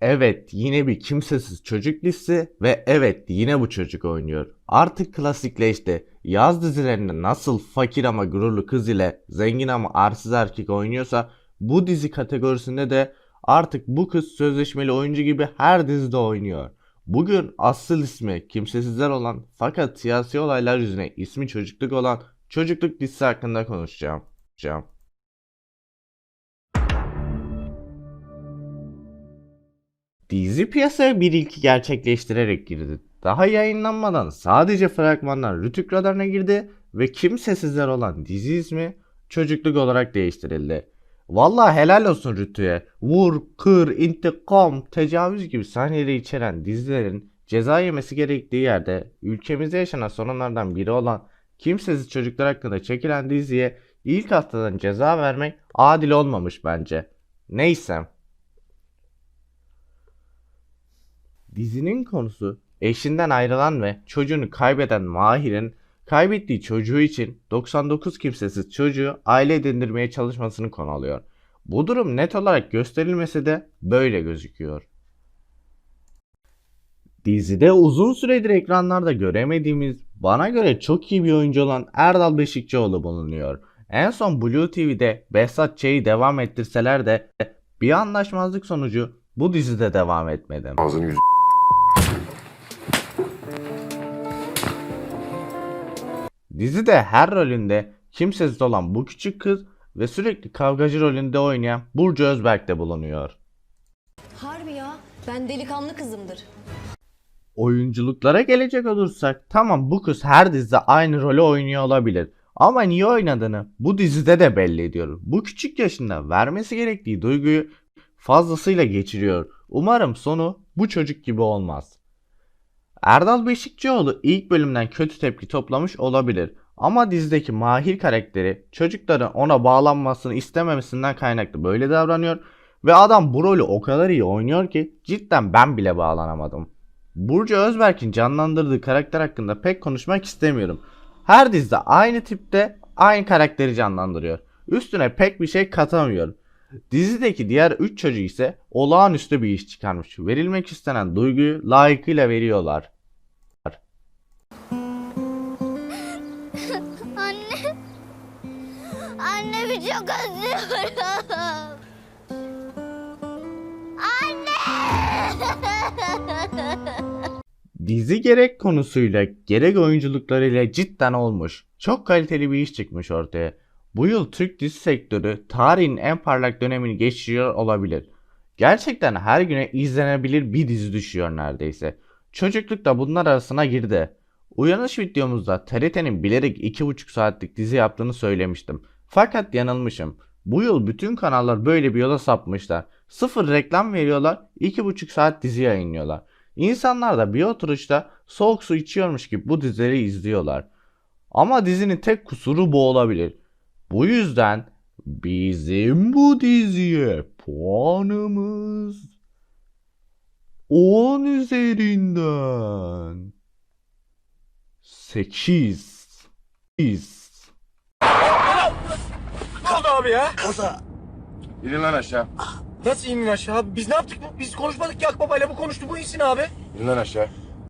Evet yine bir kimsesiz çocuk dizisi ve evet yine bu çocuk oynuyor. Artık klasikleşti. Yaz dizilerinde nasıl fakir ama gururlu kız ile zengin ama arsız erkek oynuyorsa bu dizi kategorisinde de artık bu kız sözleşmeli oyuncu gibi her dizide oynuyor. Bugün asıl ismi kimsesizler olan fakat siyasi olaylar yüzüne ismi çocukluk olan çocukluk dizisi hakkında konuşacağım. Dizi piyasaya bir ilki gerçekleştirerek girdi. Daha yayınlanmadan sadece fragmanlar Rütük radarına girdi ve kimsesizler olan dizi ismi çocukluk olarak değiştirildi. Vallahi helal olsun Rütü'ye. Vur, kır, intikam, tecavüz gibi sahneleri içeren dizilerin ceza yemesi gerektiği yerde ülkemizde yaşanan sorunlardan biri olan kimsesiz çocuklar hakkında çekilen diziye ilk haftadan ceza vermek adil olmamış bence. Neyse. Dizinin konusu eşinden ayrılan ve çocuğunu kaybeden Mahir'in kaybettiği çocuğu için 99 kimsesiz çocuğu aile edindirmeye çalışmasını konu alıyor. Bu durum net olarak gösterilmese de böyle gözüküyor. Dizide uzun süredir ekranlarda göremediğimiz, bana göre çok iyi bir oyuncu olan Erdal Beşikçioğlu bulunuyor. En son Blue TV'de Behzat Ç'yi devam ettirseler de bir anlaşmazlık sonucu bu dizide devam etmedi. Ağzını yüz... Dizide her rolünde kimsesiz olan bu küçük kız ve sürekli kavgacı rolünde oynayan Burcu Özberk de bulunuyor. Harbi ya. Ben delikanlı kızımdır. Oyunculuklara gelecek olursak tamam bu kız her dizide aynı rolü oynuyor olabilir. Ama niye oynadığını bu dizide de belli ediyor. Bu küçük yaşında vermesi gerektiği duyguyu fazlasıyla geçiriyor. Umarım sonu bu çocuk gibi olmaz. Erdal Beşikçioğlu ilk bölümden kötü tepki toplamış olabilir. Ama dizideki Mahir karakteri çocukların ona bağlanmasını istememesinden kaynaklı böyle davranıyor. Ve adam bu rolü o kadar iyi oynuyor ki cidden ben bile bağlanamadım. Burcu Özberk'in canlandırdığı karakter hakkında pek konuşmak istemiyorum. Her dizide aynı tipte aynı karakteri canlandırıyor. Üstüne pek bir şey katamıyor. Dizideki diğer 3 çocuk ise olağanüstü bir iş çıkarmış. Verilmek istenen duyguyu layıkıyla veriyorlar. Anne. Annemi çok özlüyorum. Anne. Dizi gerek konusuyla gerek oyunculuklarıyla cidden olmuş. Çok kaliteli bir iş çıkmış ortaya. Bu yıl Türk dizi sektörü tarihin en parlak dönemini geçiriyor olabilir. Gerçekten her güne izlenebilir bir dizi düşüyor neredeyse. Çocukluk da bunlar arasına girdi. Uyanış videomuzda TRT'nin bilerek 2,5 saatlik dizi yaptığını söylemiştim. Fakat yanılmışım. Bu yıl bütün kanallar böyle bir yola sapmışlar. Sıfır reklam veriyorlar, 2,5 saat dizi yayınlıyorlar. İnsanlar da bir oturuşta soğuk su içiyormuş gibi bu dizileri izliyorlar. Ama dizinin tek kusuru bu olabilir. Bu yüzden bizim bu diziye puanımız 10 üzerinden 8. 8. Ne oldu abi ya? İnin lan aşağı. Nasıl inin aşağı? Biz ne yaptık? Biz konuşmadık ki Akbaba'yla bu konuştu bu insin abi. İnin lan aşağı.